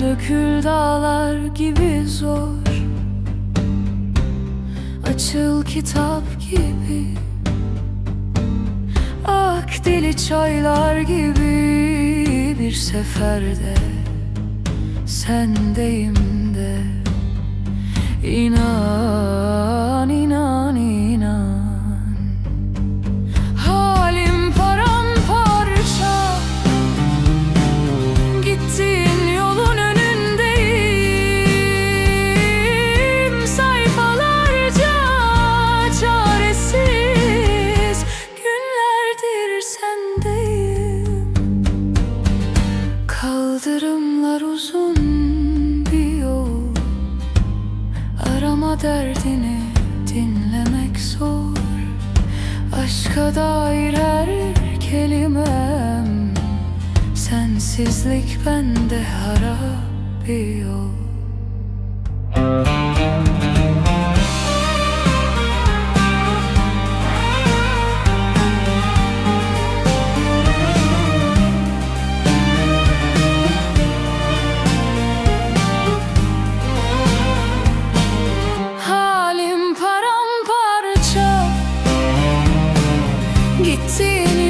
Dökül dağlar gibi zor. Açıl kitap gibi Ak dili çaylar gibi Bir seferde Sendeyim de. İnan, Kaldırımlar uzun bir yol. Arama derdini dinlemek zor. Aşka dair her kelimem. Sensizlik bende harap bir yol see you.